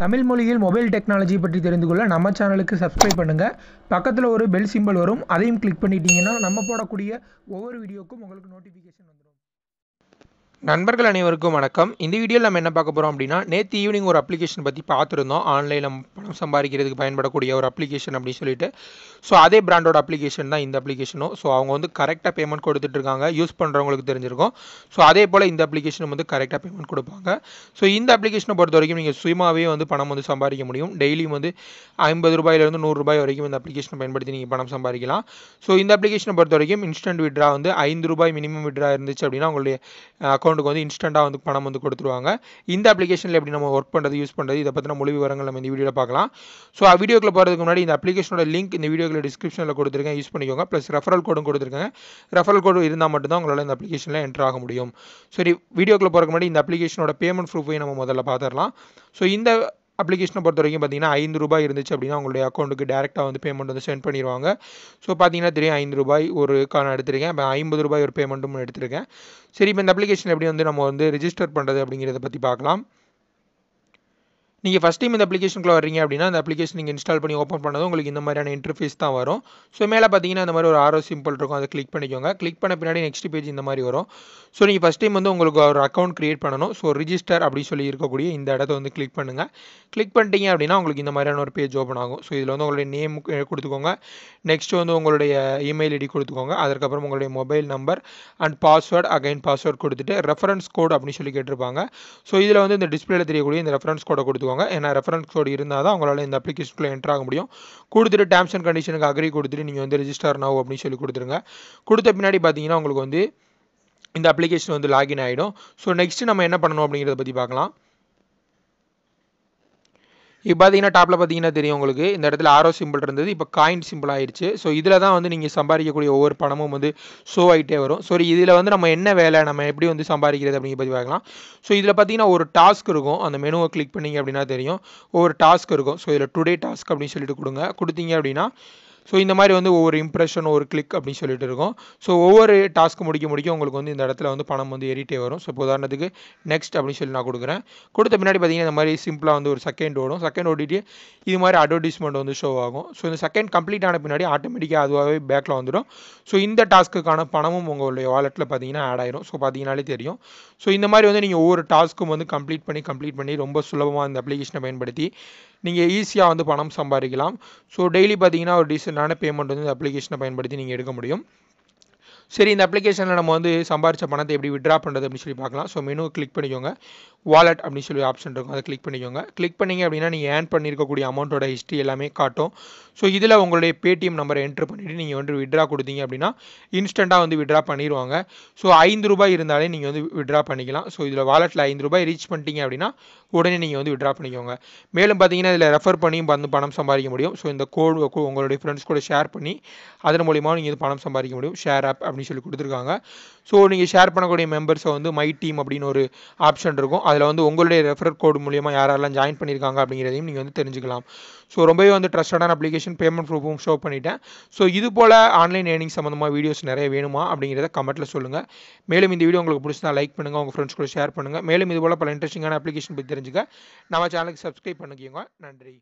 தமிழ் மொழியில் mobile technology பற்றி தெரிந்து கொள்ள நம்ம சேனலுக்கு சப்ஸ்கிரைப் பண்ணுங்கள் பக்கத்தில் ஒரு பெல் சிம்பல் வரும். அதையும் கிளிக் பண்ணிட்டீங்கன்னா நம்ம போடக்கூடிய ஒவ்வொரு வீடியோக்கும் உங்களுக்கு நோட்டிஃபிகேஷன் வந்துடும் நண்பர்கள் அனைவருக்கும் வணக்கம். இந்த வீடியோவில் நம்ம என்ன பார்க்க போகிறோம் அப்படின்னா நேற்று ஈவினிங் ஒரு அப்ளிகேஷன் பற்றி பார்த்துருந்தோம். ஆன்லைனில் பணம் சம்பாதிக்கிறதுக்கு பயன்படக்கூடிய ஒரு அப்ளிகேஷன் அப்படின்னு சொல்லிட்டு. ஸோ அதே பிராண்டோட அப்ளிகேஷன் தான் இந்த அப்ளிகேஷனும் ஸோ அவங்க வந்து கரெக்டாக பேமெண்ட் கொடுத்துட்ருக்காங்க யூஸ் பண்ணுறவங்களுக்கு தெரிஞ்சிருக்கும். ஸோ அதே போல் இந்த அப்ளிகேஷனும் வந்து கரெக்டாக பேமெண்ட் கொடுப்பாங்க. ஸோ இந்த அப்ளிகேஷனை பொறுத்த வரைக்கும் நீங்கள் சுயமாகவே வந்து பணம் வந்து சம்பாதிக்க முடியும். டெய்லியும் வந்து ஐம்பது ரூபாயிலிருந்து நூறு ரூபாய் வரைக்கும் இந்த அப்ளிகேஷனை பயன்படுத்தி நீங்கள் பணம் சம்பாதிக்கலாம். ஸோ இந்த அப்ளிகேஷனை பொறுத்த வரைக்கும் இன்ஸ்டன்ட் விட்ரா வந்து ஐந்து ரூபாய் மினிமம் விட்ரா இருந்துச்சு அப்படின்னா உங்களுடைய அக்கௌண்ட்டுக்கு வந்து இன்ஸ்டண்ட்டாக வந்து பணம் வந்து கொடுத்துருவாங்க. இந்த அப்ளிகேஷனில் எப்படி நம்ம ஒர்க் பண்ணுறது யூஸ் பண்ணுறது இதை பற்றின முழு விவரங்கள் நம்ம இந்த வீடியோவில் பார்க்கலாம். ஸோ வீடியோக்குள்ள போகிறதுக்கு முன்னாடி இந்த அப்ளிகேஷனோட லிங்க் இந்த வீடியோக்குள்ள டிஸ்கிரிப்ஷனில் கொடுத்துருக்கேன். யூஸ் பண்ணிக்கோங்க. ப்ளஸ் ரெஃபரல் கோடும் கொடுத்துருக்கேன் ரெஃபரல் கோடு இருந்தால் மட்டும்தான் உங்களால் இந்த அப்ளிகேஷனில் என்ட்ரு ஆக முடியும். சரி வீடியோக்குள்ள போகிறதுக்கு முன்னாடி இந்த அப்ளிகேஷனோட பேமெண்ட் ப்ரூஃபையும் நம்ம முதல்ல பார்த்துடலாம். ஸோ இந்த அப்ளிகேஷனை பொறுத்த வரைக்கும் பார்த்தீங்கன்னா ஐந்து ரூபாய் இருந்துச்சு அப்படின்னா உங்களுடைய அக்கௌண்ட்டுக்கு டேரெக்டாக வந்து பேமெண்ட் வந்து சென்ட் பண்ணிடுவாங்க ஸோ பார்த்தீங்கன்னா தெரியும் ஐந்து ரூபாய் ஒரு காரணம் எடுத்திருக்கேன். இப்போ ஐம்பது ரூபாய் ஒரு பேமெண்ட்டும் எடுத்திருக்கேன். சரி இப்போ இந்த அப்ளிகேஷன் எப்படி வந்து நம்ம வந்து ரிஜிஸ்டர் பண்ணுறது அப்படிங்கிறத பற்றி பார்க்கலாம். நீங்கள் ஃபஸ்ட் டைம் இந்த அப்ளிகேஷனுக்குள்ள வரீங்க அப்படின்னா அந்த அப்ளிகேஷன் நீங்கள் இன்ஸ்டால் பண்ணி ஓப்பன் பண்ணதும் உங்களுக்கு இந்த மாதிரியான இன்டர்ஃபேஸ் தான் வரும். ஸோ மேலே பார்த்தீங்கன்னா இந்த மாதிரி ஒரு ஆரோ சிம்பிள் இருக்கும். அதை கிளிக் பண்ணிக்கோங்க. கிளிக் பண்ண பின்னாடி நெக்ஸ்ட் பேஜ் இந்த மாதிரி வரும். ஸோ நீங்கள் ஃபஸ்ட் டைம் வந்து உங்களுக்கு ஒரு அக்கௌண்ட் க்ரியேட் பண்ணணும். ஸோ ரிஜிஸ்டர் அப்படி சொல்லி இருக்கக்கூடிய இந்த இடத்த வந்து கிளிக் பண்ணுங்கள் கிளிக் பண்ணிட்டீங்க அப்படின்னா உங்களுக்கு இந்த மாதிரியான ஒரு பேஜ் ஓப்பன் ஆகும். ஸோ இதில் வந்து உங்களுடைய நேம் கொடுத்துக்கோங்க. நெக்ஸ்ட் வந்து உங்களுடைய இமெயில் ஐடி கொடுத்துக்கோங்க. அதுக்கப்புறம் உங்களுடைய mobile number and password again password கொடுத்துட்டு ரெஃபரன்ஸ் கோட் அப்படின்னு சொல்லி கேட்டிருப்பாங்க. ஸோ இதில் வந்து இந்த டிஸ்பிளேல தெரியக்கூடிய இந்த ரெஃபரன்ஸ் கோடை கொடுத்துக்கோங்க. ஏன்னா ரெஃபரன்ஸ் கோடு இருந்தால் தான் உங்களால் இந்த அப்ளிகேஷனுக்குள்ளே என்ட்ரு ஆக முடியும். கொடுத்துட்டு டேர்ம்ஸ் அண்ட் கண்டிஷனுக்கு அக்ரி கொடுத்துட்டு நீங்கள் வந்து ரிஜிஸ்டர் ஆகும் அப்படின்னு சொல்லி கொடுத்துருங்க. கொடுத்த பின்னாடி பார்த்தீங்கன்னா உங்களுக்கு வந்து இந்த அப்ளிகேஷன் வந்து லாகின் ஆகிடும் ஸோ நெக்ஸ்ட் நம்ம என்ன பண்ணணும் அப்படிங்கிறத பற்றி பார்க்கலாம். இப்போ பார்த்தீங்கன்னா டாப்பில் பார்த்தீங்கன்னா தெரியும் உங்களுக்கு. இந்த இடத்துல ஆரோ சிம்பிள் இருந்தது. இப்போ காயின் சிம்பிள் ஆயிடுச்சு. ஸோ இதில் தான் வந்து நீங்கள் சம்பாதிக்கக்கூடிய ஒவ்வொரு பணமும் வந்து ஷோ ஆகிட்டே வரும். ஸோ இதில் வந்து நம்ம என்ன வேலை நம்ம எப்படி வந்து சம்பாதிக்கிறது அப்படிங்கிற பற்றி பார்க்கலாம். ஸோ இதில் பார்த்தீங்கன்னா ஒரு டாஸ்க் இருக்கும். அந்த மெனுவை கிளிக் பண்ணிங்க அப்படின்னா தெரியும். ஒவ்வொரு டாஸ்க் இருக்கும். ஸோ இதில் டுடே டாஸ்க் அப்படின்னு சொல்லிட்டு கொடுங்க. கொடுத்தீங்க அப்படின்னா ஸோ இந்த மாதிரி வந்து ஒவ்வொரு இம்ப்ரெஷன் ஒரு கிளிக் அப்படின்னு சொல்லிட்டு இருக்கும். ஸோ ஒவ்வொரு டாஸ்க் முடிக்க முடிக்க உங்களுக்கு வந்து இந்த இடத்துல வந்து பணம் வந்து ஏறிட்டே வரும். ஸோ இப்போ உதாரணத்துக்கு நெக்ஸ்ட் அப்படின்னு சொல்லி நான் கொடுக்குறேன். கொடுத்த பின்னாடி பார்த்தீங்கன்னா இந்த மாதிரி சிம்பிளாக வந்து ஒரு செகண்ட் ஓடும். செகண்ட் ஓடிட்டு இது மாதிரி அட்வர்டைஸ்மெண்ட் வந்து ஷோ ஆகும். ஸோ இந்த செகண்ட் கம்ப்ளீட் ஆன பின்னாடி ஆட்டோமேட்டிக்காக அதுவாகவே பேக்கில் வந்துடும். ஸோ இந்த டாஸ்க்குக்கான பணமும் உங்களுடைய வாலெட்டில் பார்த்தீங்கன்னா ஆட் ஆயிரும். ஸோ பார்த்தீங்கனாலே தெரியும். ஸோ இந்த மாதிரி வந்து நீங்கள் ஒவ்வொரு டாஸ்க்கும் வந்து கம்ப்ளீட் பண்ணி கம்ப்ளீட் பண்ணி ரொம்ப சுலபமாக இந்த அப்ளிகேஷனை பயன்படுத்தி நீங்கள் ஈஸியாக வந்து பணம் சம்பாதிக்கலாம். ஸோ டெய்லி பார்த்தீங்கன்னா ஒரு டீசெண்டான பேமெண்ட் வந்து இந்த அப்ளிகேஷனை பயன்படுத்தி நீங்கள் எடுக்க முடியும். சரி இந்த அப்ளிகேஷனில் நம்ம வந்து சம்பாரிச்ச பணத்தை எப்படி விட்ரா பண்ணுறது அப்படின்னு சொல்லி பார்க்கலாம். ஸோ மெனு கிளிக் பண்ணிக்கோங்க. வாலெட் அப்படின்னு சொல்லி ஆப்ஷன் இருக்கும். அதை கிளிக் பண்ணிக்கோங்க. கிளிக் பண்ணிங்க அப்படின்னா நீங்கள் ஏர்ன் பண்ணியிருக்கக்கூடிய அமௌண்ட்டோட ஹிஸ்ட்ரி எல்லாமே காட்டும். ஸோ இதில் உங்களுடைய பேடிஎம் நம்பரை என்ட்ரு பண்ணிவிட்டு நீங்கள் வந்து விட்ரா கொடுத்தீங்க அப்படின்னா இன்ஸ்டண்ட்டாக வந்து விட்ரா பண்ணிடுவாங்க ஸோ ஐந்து ரூபாய் இருந்தாலே நீங்கள் வந்து விட்ரா பண்ணிக்கலாம். ஸோ இதில் வாலெட்டில் ஐந்து ரூபாய் ரீச் பண்ணிட்டீங்க அப்படின்னா உடனே நீங்கள் வந்து விட்ரா பண்ணிக்கோங்க. மேலும் பார்த்தீங்கன்னா இதில் ரெஃபர் பண்ணியும் வந்து பணம் சம்பாதிக்க முடியும். ஸோ இந்த கோடு உங்களுடைய ஃப்ரெண்ட்ஸ் கூட ஷேர் பண்ணி அதன் மூலியமாக நீங்கள் வந்து பணம் சம்பாதிக்க முடியும். ஷேர் ஆப் அப்படின்னு சொல்லி கொடுத்துருக்காங்க. ஸோ நீங்கள் ஷேர் பண்ணக்கூடிய மெம்பர்ஸை வந்து மை டீம் அப்படின்னு ஒரு ஆப்ஷன் இருக்கும். அதில் வந்து உங்களுடைய ரெஃபர் கோடு மூலியமாக யாரெல்லாம் ஜாயின் பண்ணியிருக்காங்க அப்படிங்கிறதையும் நீங்கள் வந்து தெரிஞ்சுக்கலாம். ஸோ ரொம்பவே வந்து ட்ரஸ்டடான அப்ளிகேஷன் பேமெண்ட் ப்ரூஃபும் ஷோ பண்ணிட்டேன். ஸோ இது போல் ஆன்லைன் ஏர்னிங் சம்மந்தமாக வீடியோஸ் நிறைய வேணுமா அப்படிங்கிறத கமெண்ட்டில் சொல்லுங்கள் மேலும் இந்த வீடியோ உங்களுக்கு பிடிச்சா லைக் பண்ணுங்கள் உங்கள் ஃப்ரெண்ட்ஸ் கூட ஷேர் பண்ணுங்கள் மேலும் இது போல் பல இன்ட்ரெஸ்டிங்கான அப்ளிகேஷன் பற்றி தெரிஞ்சுக்க நம்ம சேனலுக்கு சப்ஸ்கிரைப் பண்ணிக்கோங்க. நன்றி.